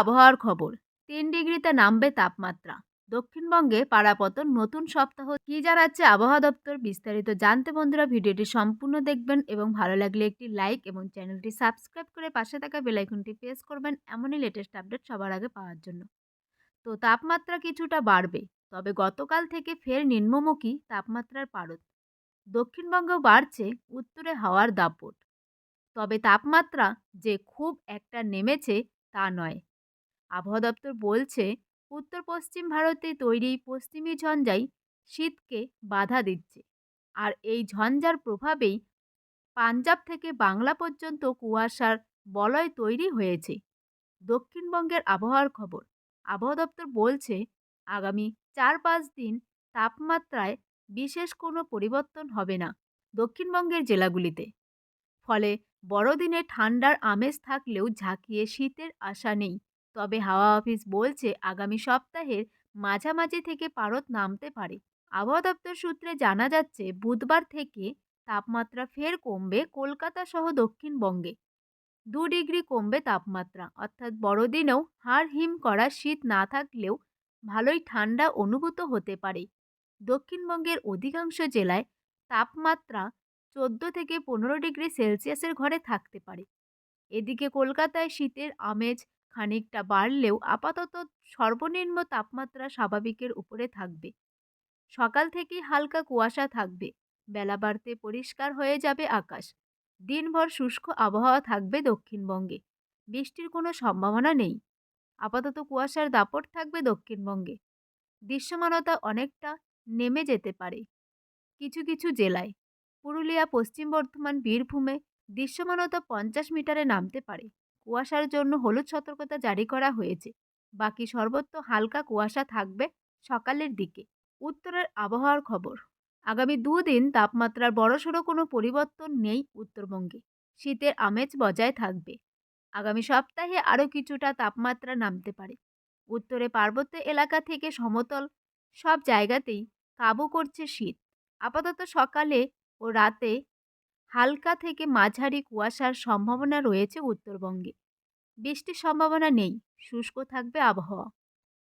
আবহাওয়ার খবর। তিন ডিগ্রিতে নামবে তাপমাত্রা। দক্ষিণবঙ্গে পাড়াপতন নতুন সপ্তাহ। কি জানাচ্ছে আবহাওয়া দপ্তর বিস্তারিত জানতে বন্ধুরা ভিডিওটি সম্পূর্ণ দেখবেন এবং ভালো লাগলে একটি লাইক এবং চ্যানেলটি সাবস্ক্রাইব করে পাশে থাকা বেলাইকনটি প্রেস করবেন এমনই লেটেস্ট আপডেট সবার আগে পাওয়ার জন্য। তো তাপমাত্রা কিছুটা বাড়বে, তবে গতকাল থেকে ফের নিম্নমুখী তাপমাত্রার পারদ। দক্ষিণবঙ্গেও বাড়ছে, উত্তরে হাওয়ার দাপট। তবে তাপমাত্রা যে খুব একটা নেমেছে তা নয়। আবহাওয়া দপ্তর বলছে, উত্তর পশ্চিম ভারতে তৈরি পশ্চিমী ঝঞ্ঝাই শীতকে বাধা দিচ্ছে। আর এই ঝঞ্ঝার প্রভাবেই পাঞ্জাব থেকে বাংলা পর্যন্ত কুয়াশার বলয় তৈরি হয়েছে। দক্ষিণবঙ্গের আবহাওয়ার খবর, আবহাওয়া দপ্তর বলছে, আগামী চার পাঁচ দিন তাপমাত্রায় বিশেষ কোনো পরিবর্তন হবে না দক্ষিণবঙ্গের জেলাগুলিতে। ফলে বড়দিনে ঠান্ডার আমেজ থাকলেও ঝাঁকিয়ে শীতের আশা নেই। তবে হাওয়া অফিস বলছে আগামী সপ্তাহের মাঝামাঝি থেকে পারদ নামতে পারে। আবহাওয়া দপ্তর সূত্রে জানা যাচ্ছে, বুধবার থেকে তাপমাত্রা ফের কমবে কলকাতা সহ দক্ষিণবঙ্গে। দু ডিগ্রি কমবে তাপমাত্রা। অর্থাৎ বড়দিনেও হাড় হিম করা শীত না থাকলেও ভালোই ঠান্ডা অনুভূত হতে পারে। দক্ষিণবঙ্গের অধিকাংশ জেলায় তাপমাত্রা চোদ্দ থেকে পনেরো ডিগ্রি সেলসিয়াসের ঘরে থাকতে পারে। এদিকে কলকাতায় শীতের আমেজ খানিকটা বাড়লেও আপাতত সর্বনিম্ন তাপমাত্রা স্বাভাবিকের উপরে থাকবে। সকাল থেকেই হালকা কুয়াশা থাকবে, বেলা বাড়তে পরিষ্কার হয়ে যাবে আকাশ। দিনভর শুষ্ক আবহাওয়া থাকবে দক্ষিণবঙ্গে, বৃষ্টির কোনো সম্ভাবনা নেই। আপাতত কুয়াশার দাপট থাকবে দক্ষিণবঙ্গে। দৃশ্যমানতা অনেকটা নেমে যেতে পারে। কিছু কিছু জেলায় পুরুলিয়া, পশ্চিম বর্ধমান, বীরভূমে দৃশ্যমানতা পঞ্চাশ মিটারে নামতে পারে। কুয়াশার জন্য হলুদ সতর্কতা জারি করা হয়েছে। বাকি সর্বত্র হালকা কুয়াশা থাকবে সকালের দিকে। উত্তরের আবহাওয়ার খবর। আগামী দুদিন তাপমাত্রার বড়সড় কোনো পরিবর্তন নেই উত্তরবঙ্গে। শীতের আমেজ বজায় থাকবে। আগামী সপ্তাহে আরও কিছুটা তাপমাত্রা নামতে পারে। উত্তরে পার্বত্য এলাকা থেকে সমতল। সব জায়গাতেই কাবু করছে শীত। আপাতত সকালে ও রাতে হালকা থেকে মাঝারি কুয়াশার সম্ভাবনা রয়েছে উত্তরবঙ্গে। বৃষ্টির সম্ভাবনা নেই, শুষ্ক থাকবে আবহাওয়া।